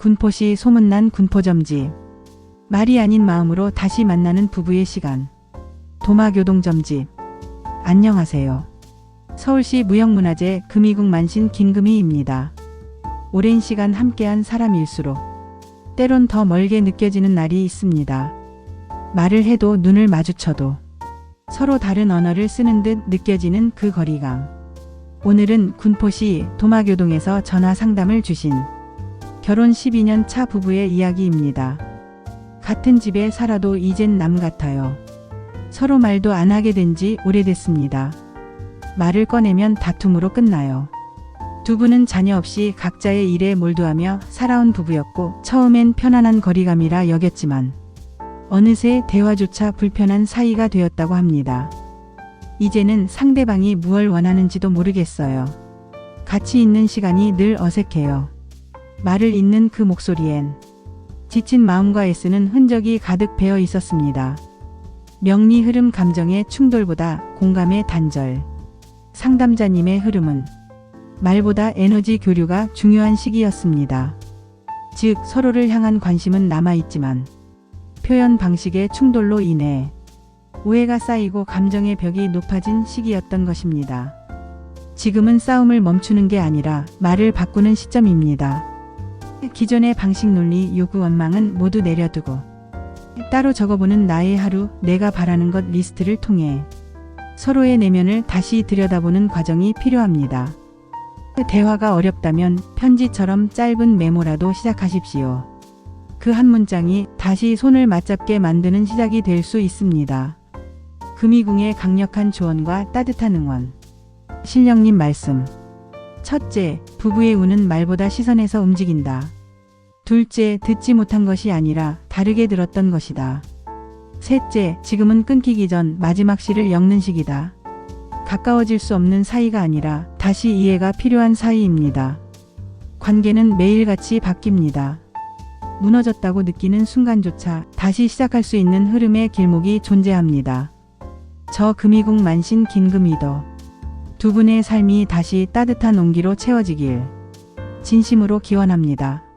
군포시 소문난 군포점집. 말이 아닌 마음으로 다시 만나는 부부의 시간. 도마교동점집. 안녕하세요. 서울시 무형문화재 금이국 만신 김금희입니다. 오랜 시간 함께한 사람일수록 때론 더 멀게 느껴지는 날이 있습니다. 말을 해도 눈을 마주쳐도 서로 다른 언어를 쓰는 듯 느껴지는 그 거리감. 오늘은 군포시 도마교동에서 전화 상담을 주신 결혼 12년 차 부부의 이야기입니다. 같은 집에 살아도 이젠 남 같아요. 서로 말도 안 하게 된 지 오래됐습니다. 말을 꺼내면 다툼으로 끝나요. 두 분은 자녀 없이 각자의 일에 몰두하며 살아온 부부였고 처음엔 편안한 거리감이라 여겼지만 어느새 대화조차 불편한 사이가 되었다고 합니다. 이제는 상대방이 무얼 원하는지도 모르겠어요. 같이 있는 시간이 늘 어색해요. 말을 잇는 그 목소리엔 지친 마음과 애쓰는 흔적이 가득 배어 있었습니다. 명리 흐름 감정의 충돌보다 공감의 단절. 상담자님의 흐름은 말보다 에너지 교류가 중요한 시기였습니다. 즉, 서로를 향한 관심은 남아있지만 표현 방식의 충돌로 인해 오해가 쌓이고 감정의 벽이 높아진 시기였던 것입니다. 지금은 싸움을 멈추는 게 아니라 말을 바꾸는 시점입니다. 기존의 방식 논리 요구 원망은 모두 내려두고 따로 적어보는 나의 하루 내가 바라는 것 리스트를 통해 서로의 내면을 다시 들여다보는 과정이 필요합니다. 대화가 어렵다면 편지처럼 짧은 메모라도 시작하십시오. 그 한 문장이 다시 손을 맞잡게 만드는 시작이 될 수 있습니다. 금이궁의 강력한 조언과 따뜻한 응원. 신령님 말씀. 첫째, 부부의 운은 말보다 시선에서 움직인다. 둘째, 듣지 못한 것이 아니라 다르게 들었던 것이다. 셋째, 지금은 끊기기 전 마지막 시를 엮는 시기다. 가까워질 수 없는 사이가 아니라 다시 이해가 필요한 사이입니다. 관계는 매일같이 바뀝니다. 무너졌다고 느끼는 순간조차 다시 시작할 수 있는 흐름의 길목이 존재합니다. 저 금이국 만신 긴금이더. 두 분의 삶이 다시 따뜻한 온기로 채워지길 진심으로 기원합니다.